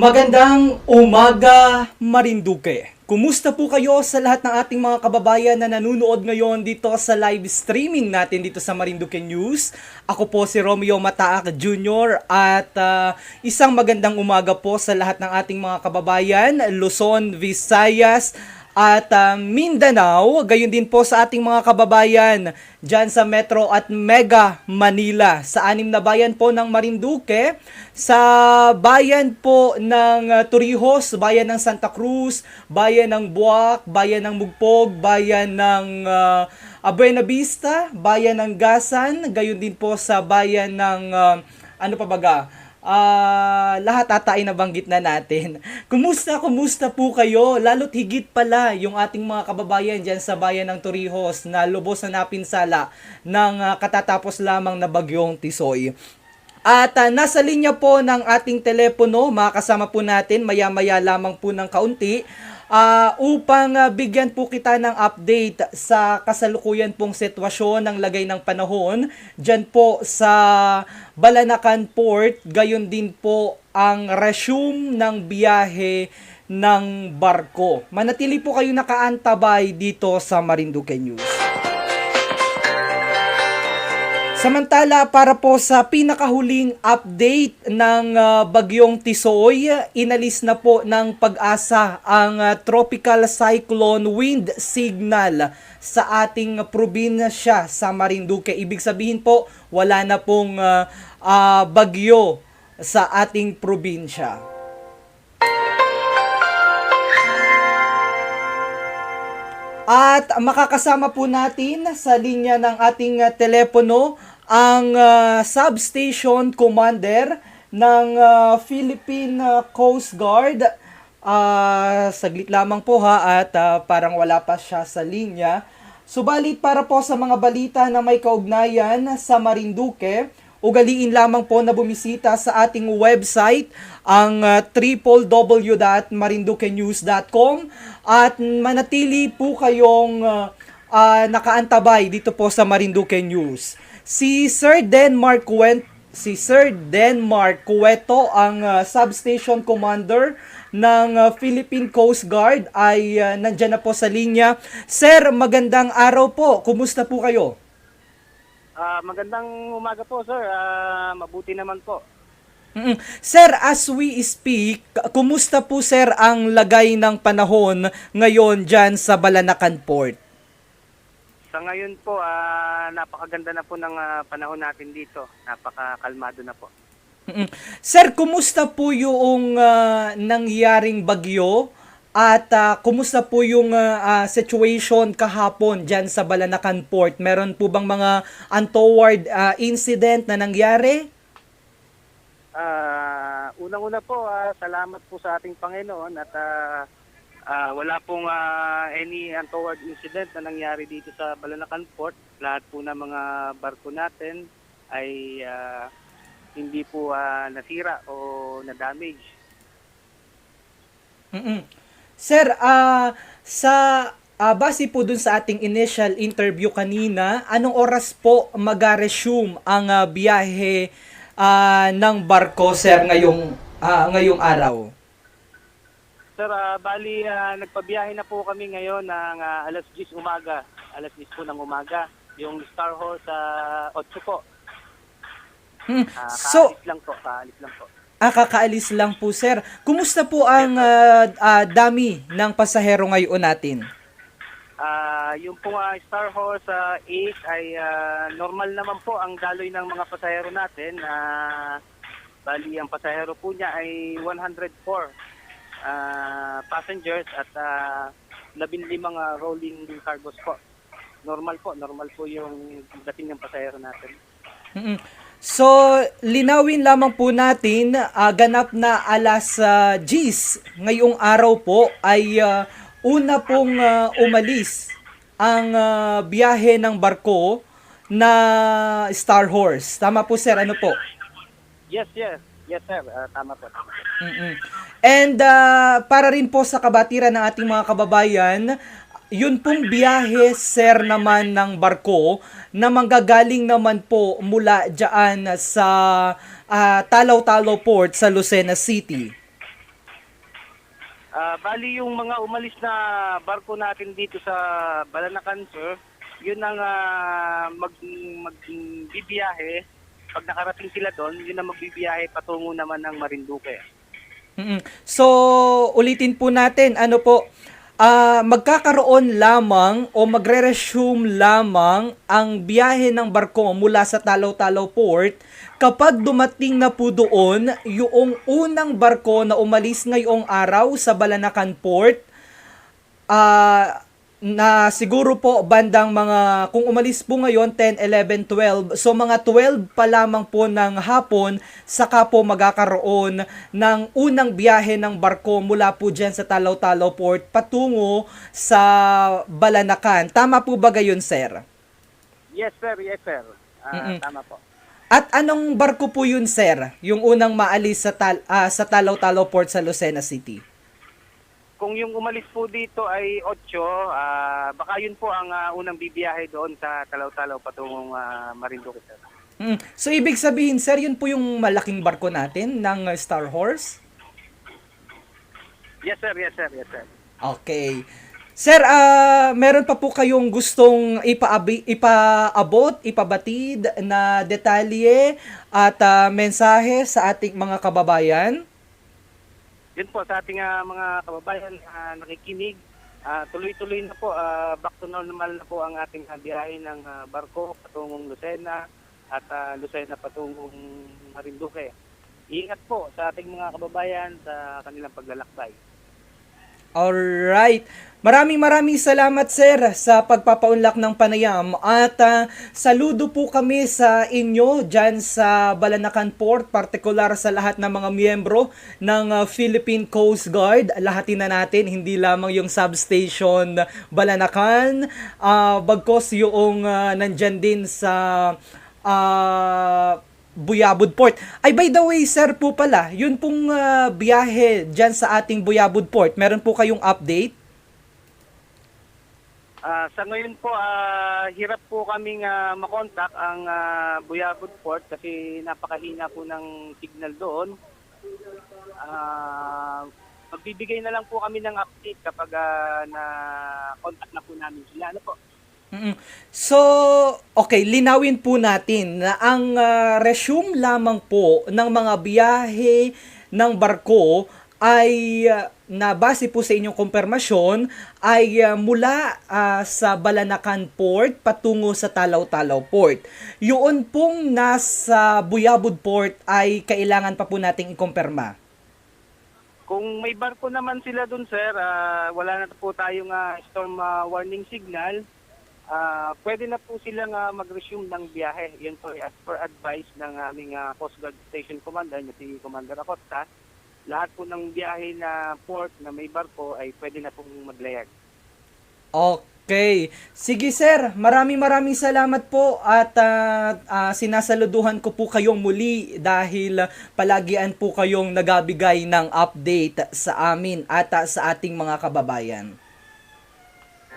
Magandang umaga, Marinduque. Kumusta po kayo sa lahat ng ating mga kababayan na nanonood ngayon dito sa live streaming natin dito sa Marinduque News? Ako po si Romeo Mataak Jr. at ah, isang magandang umaga po sa lahat ng ating mga kababayan, Luzon, Visayas, at ah, Mindanao, gayon din po sa ating mga kababayan dyan sa Metro at Mega Manila, sa anim na bayan po ng Marinduque, sa bayan po ng ah, Torrijos, bayan ng Santa Cruz, bayan ng Buak, bayan ng Mugpog, bayan ng ah, Buena Vista, bayan ng Gasan, gayon din po sa bayan ng ah, ano pa baga, Ah, lahat ata ay nabanggit na natin. Kumusta, kumusta po kayo? Lalo't higit pala yung ating mga kababayan dyan sa bayan ng Torrijos na lubos na napinsala ng ah, katatapos lamang na bagyong Tisoy. At ah, nasa linya po ng ating telepono, makakasama po natin maya-maya lamang po ng kaunti ah, upang ah, bigyan po kita ng update sa kasalukuyan pong sitwasyon ng lagay ng panahon dyan po sa Balanacan Port, gayon din po ang resume ng biyahe ng barko. Manatili po kayo nakaantabay dito sa Marinduque News. Samantala, para po sa pinakahuling update ng ah, bagyong Tisoy, inalis na po ng pag-asa ang ah, tropical cyclone wind signal sa ating probinsya sa Marinduque. Ibig sabihin po, wala na pong ah, ah, bagyo sa ating probinsya. At makakasama po natin sa linya ng ating uh, telepono ang uh, substation commander ng uh, Philippine uh, Coast Guard. Ah, saglit lamang po ha at uh, parang wala pa siya sa linya. Subalit para po sa mga balita na may kaugnayan sa Marinduque, ugaliin lamang po na bumisita sa ating website ang uh, www.marinduquenews.com at manatili po kayong uh, uh, nakaantabay dito po sa Marinduque News. Si Sir Denmark Went si Sir Denmark Cueto ang uh, substation commander ng uh, Philippine Coast Guard ay uh, nandyan na po sa linya. Sir, magandang araw po. Kumusta po kayo? Ah, magandang umaga po, sir. Ah, mabuti naman po. Mm-mm. Sir, as we speak, kumusta po sir ang lagay ng panahon ngayon dyan sa Balanacan Port? Sa ngayon po, ah, napakaganda na po ng ah, panahon natin dito. Napakakalmado na po. Mm-mm. Sir, kumusta po yung ah, nangyaring bagyo at ah, kumusta po yung ah, ah, situation kahapon dyan sa Balanacan Port? Meron po bang mga untoward ah, incident na nangyari? Ah, unang-una po, ah, salamat po sa ating Panginoon at ah, Ah, wala pong ah, any untoward incident na nangyari dito sa Balanacan Port. Lahat po ng mga barko natin ay ah, hindi po ah, nasira o na-damage. Mm-mm. Sir, ah sa ah, base po dun sa ating initial interview kanina, anong oras po mag-resume ang ah, biyahe ah, ng barko, sir, ngayong ah, ngayong araw? Sir, ah, bali ah, nagpabiyahe na po kami ngayon ng ah, alas 10 umaga. Alas 10 po ng umaga. Yung Star Horse sa 8 po. Hmm. Ah, So, lang po, kaalis lang po. ah, kakaalis lang po, sir. Kumusta po ang ah, ah, dami ng pasahero ngayon natin? Ah, yung po ah, Star Horse sa 8 ay ah, normal naman po ang daloy ng mga pasahero natin. Ah, bali ang pasahero po niya ay 104 ah, passengers at uh, 15 ah, rolling cargos po. Normal po, normal po yung dating ng pasahero natin. Mm-mm. So, linawin lamang po natin, ah, ganap na alas ah, 10 ngayong araw po ay ah, una pong ah, umalis ang ah, biyahe ng barko na Star Horse. Tama po sir, ano po? Yes, yes. Yes, sir. Ah, tama po. Mm-mm. And ah, para rin po sa kabatiran ng ating mga kababayan, yun pong biyahe, sir, naman ng barko na manggagaling naman po mula dyan sa ah, Talaw-Talaw Port sa Lucena City. Ah, bali yung mga umalis na barko natin dito sa Balanacan, sir, yun ang ah, mag magbibiyahe. Pag nakarating sila doon, yun ang magbibiyahe patungo naman ng Marinduque. Mm-mm. So, ulitin po natin, ano po, ah, magkakaroon lamang o magre-resume lamang ang biyahe ng barko mula sa Talaw-Talaw Port kapag dumating na po doon yung unang barko na umalis ngayong araw sa Balanacan Port ah na siguro po bandang mga kung umalis po ngayon 10, 11, 12 so mga 12 pa lamang po ng hapon saka po magkakaroon ng unang biyahe ng barko mula po dyan sa Talaw-Talaw Port patungo sa Balanacan. Tama po ba gayon, sir? Yes, sir. Yes, sir. Mm-mm. tama po. At anong barko po yun, sir? Yung unang maalis sa, tal- ah, sa Talaw-Talaw Port sa Lucena City. Kung yung umalis po dito ay 8, ah, baka yun po ang ah, unang bibiyahe doon sa Talaw-Talaw patungong ah, Marinduque, sir. Mm. So, ibig sabihin, sir, yun po yung malaking barko natin ng uh, Star Horse? Yes, sir. Yes, sir. Yes, sir. Okay. Sir, ah meron pa po kayong gustong ipaabi, ipaabot, ipabatid na detalye at ah, mensahe sa ating mga kababayan? Yun po sa ating ah, mga kababayan na nakikinig, ah, tuloy-tuloy na po, ah, back to normal na po ang ating ah, biyahe ng ah, barko patungong Lucena at ah, Lucena patungong Marinduque. Ingat po sa ating mga kababayan sa kanilang paglalakbay. Alright. Maraming maraming salamat sir sa pagpapaunlak ng panayam at ah, saludo po kami sa inyo dyan sa Balanacan Port, partikular sa lahat ng mga miyembro ng ah, Philippine Coast Guard. Lahatin na natin, hindi lamang yung substation Balanacan, ah, bagkos yung ah, nandyan din sa ah, Buyabod Port. Ay, by the way, sir po pala, yun pong ah, biyahe dyan sa ating Buyabod Port, meron po kayong update? Ah, sa ngayon po, ah, hirap po kaming ah, makontak ang ah, Buyabod Port kasi napakahina po ng signal doon. Ah, magbibigay na lang po kami ng update kapag ah, na-contact na po namin sila. Ano po? So, okay, linawin po natin na ang ah, resume lamang po ng mga biyahe ng barko ay ah, na base po sa inyong kumpirmasyon ay ah, mula ah, sa Balanacan Port patungo sa Talaw-Talaw Port. Yun pong nasa Buyabod Port ay kailangan pa po nating ikumpirma. Kung may barko naman sila doon, sir, ah, wala na po tayong ah, storm ah, warning signal. Ah, pwede na po silang ah, mag-resume ng biyahe. Yun po as per advice ng aming ah, Coast Guard Station Commander, na si Commander Acosta, lahat po ng biyahe na port na may barko ay pwede na pong maglayag. Okay. Sige sir, maraming maraming salamat po at ah, ah, sinasaluduhan ko po kayong muli dahil palagian po kayong nagabigay ng update sa amin at ah, sa ating mga kababayan.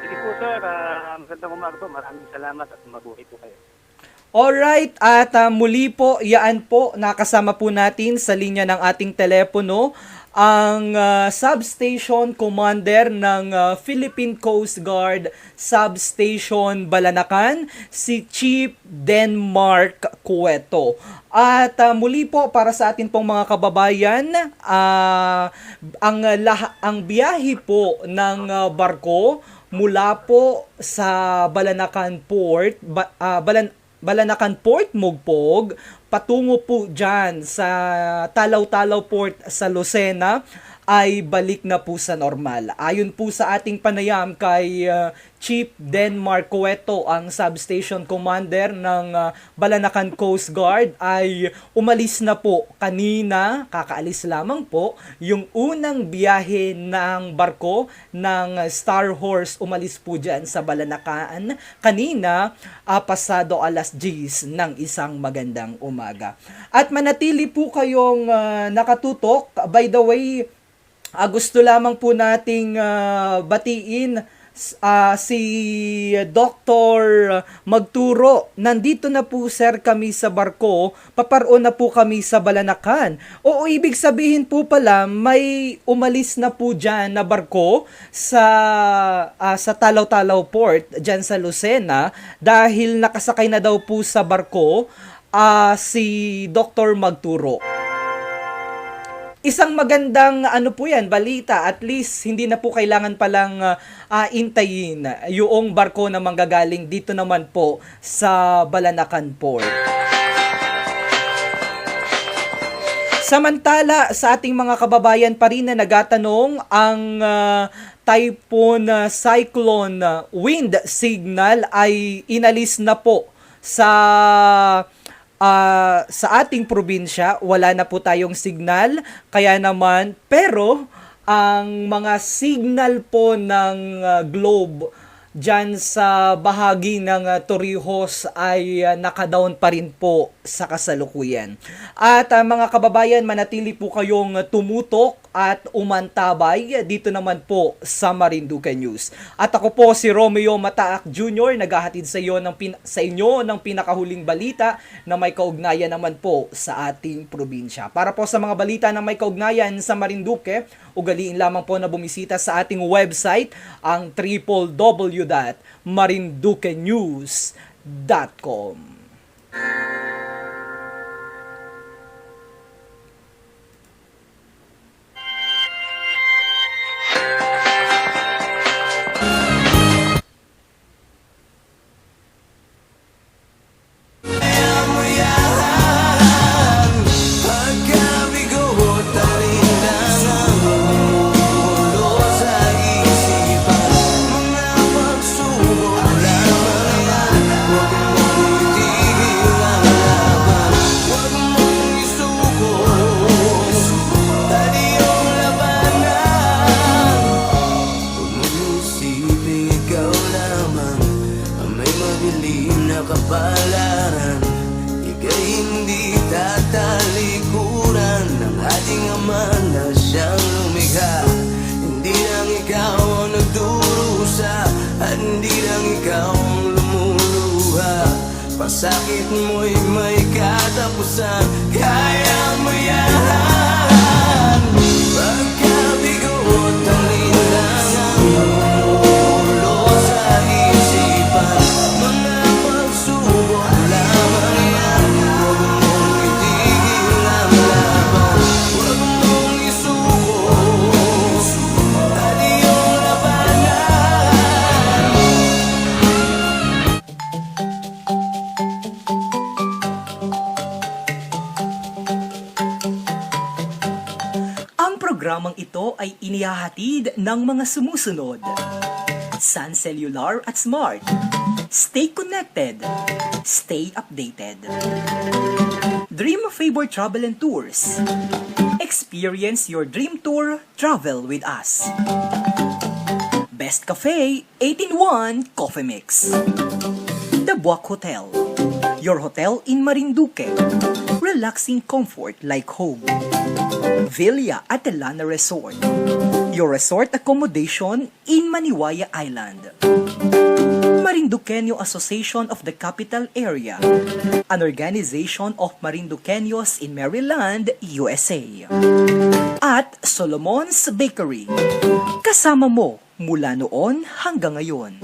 Sige po sir, Ah, magandang umaga po. Maraming salamat at mabuhay po kayo. Alright, at ah, muli po, yaan po, nakasama po natin sa linya ng ating telepono ang ah, substation commander ng ah, Philippine Coast Guard Substation Balanacan, si Chief Denmark Cueto. At ah, muli po para sa atin pong mga kababayan, ah, ang lah- ang biyahe po ng ah, barko mula po sa Balanacan Port, ba, ah, Balan Balanacan Port Mugpog patungo po dyan sa Talaw-Talaw Port sa Lucena ay balik na po sa normal. Ayon po sa ating panayam kay uh, Chief Denmark Cueto, ang substation commander ng uh, Balanacan Coast Guard ay umalis na po kanina, kakaalis lamang po, yung unang biyahe ng barko ng Star Horse umalis po dyan sa Balanacan kanina ah, pasado alas 10 ng isang magandang umaga. At manatili po kayong ah, nakatutok. By the way, Ah, gusto lamang po nating ah, batiin ah, si Dr. Magturo. Nandito na po sir kami sa barko. Paparoon na po kami sa Balanakan. Oo, ibig sabihin po pala may umalis na po dyan na barko sa ah, sa Talaw-Talaw Port dyan sa Lucena dahil nakasakay na daw po sa barko ah, si Dr. Magturo. Isang magandang ano po yan, balita. At least hindi na po kailangan palang ah, intayin yung barko na manggagaling dito naman po sa Balanacan Port. Samantala, sa ating mga kababayan pa rin na nagatanong, ang ah, typhoon ah, cyclone wind signal ay inalis na po sa ah, sa ating probinsya. Wala na po tayong signal. Kaya naman, pero ang mga signal po ng ah, globe dyan sa bahagi ng uh, Torrijos ay uh, nakadown pa rin po sa kasalukuyan. At uh, mga kababayan, manatili po kayong uh, tumutok at umantabay dito naman po sa Marinduque News. At ako po si Romeo Mataak Jr. naghahatid sa iyo ng pin- sa inyo ng pinakahuling balita na may kaugnayan naman po sa ating probinsya. Para po sa mga balita na may kaugnayan sa Marinduque, ugaliin lamang po na bumisita sa ating website ang www.marinduquenews.com. mo'y may katapusan Kaya mo yan programang ito ay inihahatid ng mga sumusunod. Sun Cellular at Smart. Stay connected. Stay updated. Dream Favor Travel and Tours. Experience your dream tour, travel with us. Best Cafe, 18-1 Coffee Mix. The Buwak Hotel. Your hotel in Marinduque. Relaxing comfort like home. Villa Atalana Resort. Your resort accommodation in Maniwaya Island. Marinduqueño Association of the Capital Area, an organization of Marinduqueños in Maryland, USA. At Solomon's Bakery, kasama mo mula noon hanggang ngayon.